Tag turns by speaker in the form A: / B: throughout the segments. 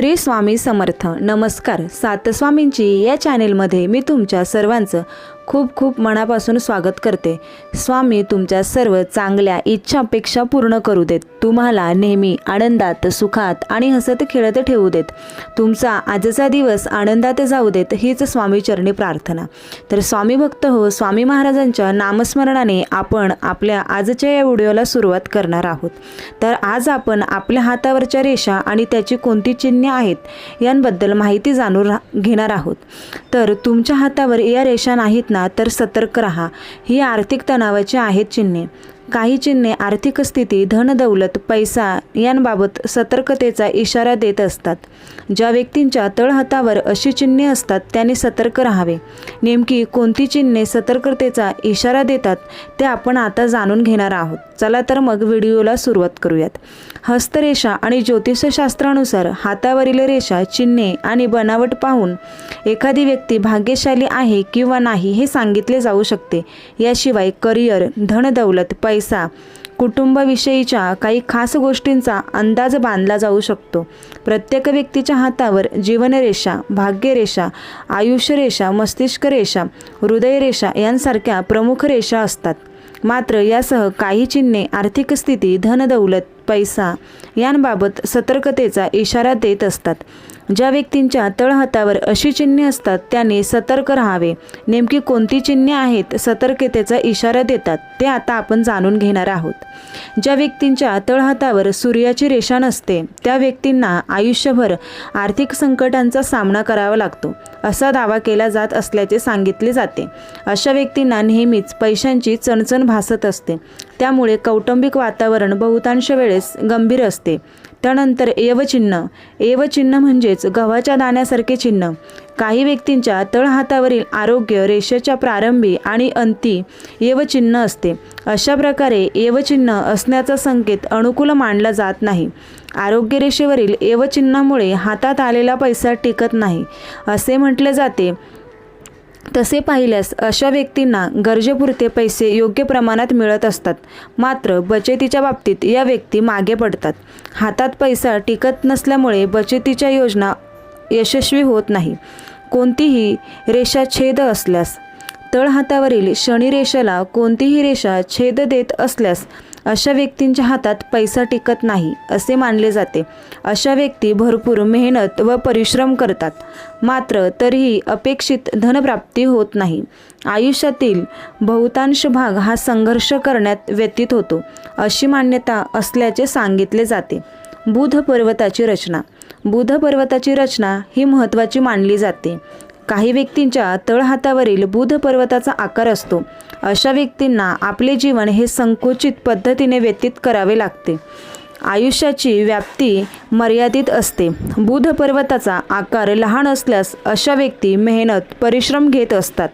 A: श्री स्वामी समर्थ. नमस्कार. सातस्वामींची या चॅनेलमध्ये मी तुमच्या सर्वांचं खूप खूप मनापासून स्वागत करते. स्वामी तुमच्या सर्व चांगल्या इच्छापेक्षा पूर्ण करू देत. तुम्हाला नेहमी आनंदात सुखात आणि हसत खेळत ठेवू देत. तुमचा आजचा दिवस आनंदात जाऊ देत हीच स्वामीचरणी प्रार्थना. तर स्वामी भक्त हो स्वामी महाराजांच्या नामस्मरणाने आपण आपल्या आजच्या या व्हिडिओला सुरुवात करणार आहोत. तर आज आपण आपल्या हातावरच्या रेषा आणि त्याची कोणती चिन्हे आहेत यांबद्दल माहिती जाणून रा- घेणार आहोत. तर तुमच्या हातावर या रेषा नाहीत ना? तर सतर्क राहा. ही आर्थिक तणावाची आहेत चिन्हे. काही चिन्हे आर्थिक स्थिती धन दौलत पैसा यांबाबत सतर्कतेचा इशारा देत असतात. ज्या व्यक्तींच्या तळहातावर अशी चिन्हे असतात त्यांनी सतर्क राहावे. नेमकी कोणती चिन्हे सतर्कतेचा इशारा देतात ते आपण आता जाणून घेणार आहोत. चला तर मग व्हिडिओला सुरुवात करूयात. हस्तरेषा आणि ज्योतिषशास्त्रानुसार हातावरील रेषा चिन्हे आणि बनावट पाहून एखादी व्यक्ती भाग्यशाली आहे किंवा नाही हे सांगितले जाऊ शकते. याशिवाय करिअर धनदौलत पैसा कुटुंबाविषयीच्या काही खास गोष्टींचा अंदाज बांधला जाऊ शकतो. प्रत्येक व्यक्तीच्या हातावर जीवनरेषा भाग्यरेषा आयुष्यरेषा मस्तिष्क रेषा हृदयरेषा यांसारख्या प्रमुख रेषा असतात. मात्र यासह काही चिन्हे आर्थिक स्थिती धनदौलत पैसा यांबाबत सतर्कतेचा इशारा देत असतात. ज्या व्यक्तींच्या तळहातावर अशी चिन्हे असतात त्यांनी सतर्क राहावे. नेमकी कोणती चिन्हे आहेत सतर्कतेचा इशारा देतात ते आता आपण जाणून घेणार आहोत. ज्या व्यक्तींच्या तळहातावर सूर्याची रेषा नसते त्या व्यक्तींना आयुष्यभर आर्थिक संकटांचा सामना करावा लागतो असा दावा केला जात असल्याचे सांगितले जाते. अशा व्यक्तींना नेहमीच पैशांची चणचण भासत असते. त्यामुळे कौटुंबिक वातावरण बहुतांश वेळेस गंभीर असते. त्यानंतर एवचिन्ह एवचिन्ह म्हणजेच गव्हाच्या दाण्यासारखे चिन्ह. काही व्यक्तींच्या तळहातावरील आरोग्य रेषेच्या प्रारंभी आणि अंती एवचिन्ह असते. अशा प्रकारे एवचिन्ह असण्याचा संकेत अनुकूल मानला जात नाही. आरोग्य रेषेवरील एवचिन्हामुळे हातात आलेला पैसा टिकत नाही. असे म्हटले जाते. तसे पाहिल्यास अशा व्यक्तींना गरजेपुरते पैसे योग्य प्रमाणात मिळत असतात. मात्र बचतीच्या बाबतीत या व्यक्ती मागे पडतात. हातात पैसा टिकत नसल्यामुळे बचतीच्या योजना यशस्वी होत नाही. कोणतीही रेषा छेद असल्यास तळहातावरील शनिरेषेला कोणतीही रेषा छेद देत असल्यास अशा व्यक्तींच्या हातात पैसा टिकत नाही असे मानले जाते. अशा व्यक्ती भरपूर मेहनत व परिश्रम करतात. मात्र तरीही अपेक्षित धनप्राप्ती होत नाही. आयुष्यातील बहुतांश भाग हा संघर्ष करण्यात व्यतीत होतो अशी मान्यता असल्याचे सांगितले जाते. बुध पर्वताची रचना. बुध पर्वताची रचना ही महत्त्वाची मानली जाते. काही व्यक्तींच्या तळहातावरील बुध पर्वताचा आकार असतो. अशा व्यक्तींना आपले जीवन हे संकुचित पद्धतीने व्यतीत करावे लागते. आयुष्याची व्याप्ती मर्यादित असते. बुध पर्वताचा आकार लहान असल्यास अशा व्यक्ती मेहनत परिश्रम घेत असतात.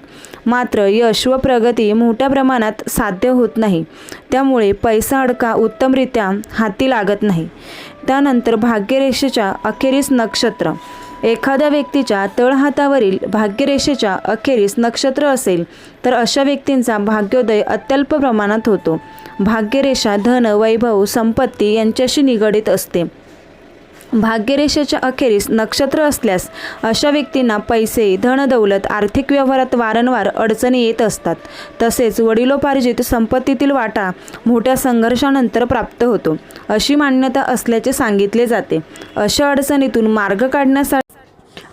A: मात्र यश व प्रगती मोठ्या प्रमाणात साध्य होत नाही. त्यामुळे पैसा अडका उत्तमरित्या हाती लागत नाही. त्यानंतर भाग्यरेषेच्या अखेरीस नक्षत्र. एखाद्या व्यक्तीच्या तळहातावरील भाग्यरेषेच्या अखेरीस नक्षत्र असेल तर अशा व्यक्तींचा भाग्योदय अत्यल्प प्रमाणात होतो. भाग्यरेषा धन वैभव संपत्ती यांच्याशी निगडित असते. भाग्यरेषेच्या अखेरीस नक्षत्र असल्यास अशा व्यक्तींना पैसे धनदौलत आर्थिक व्यवहारात वारंवार अडचणी येत असतात. तसेच वडिलोपार्जित संपत्तीतील वाटा मोठ्या संघर्षानंतर प्राप्त होतो. अशी मान्यता असल्याचे सांगितले जाते. अशा अडचणीतून मार्ग काढण्यासाठी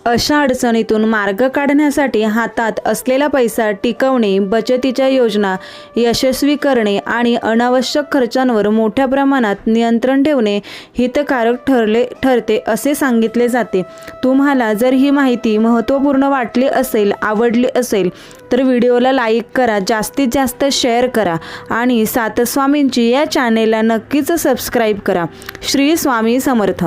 A: अशा अडचणीतून मार्ग काढण्यासाठी हातात असलेला पैसा टिकवणे बचतीच्या योजना यशस्वी करणे आणि अनावश्यक खर्चांवर मोठ्या प्रमाणात नियंत्रण ठेवणे हितकारक ठरले ठरते असे सांगितले जाते. तुम्हाला जर ही माहिती महत्त्वपूर्ण वाटली असेल आवडली असेल तर व्हिडिओला लाईक करा जास्तीत जास्त शेअर करा आणि सातस्वामींची या चॅनेलला नक्कीच सबस्क्राईब करा. श्री स्वामी समर्थ.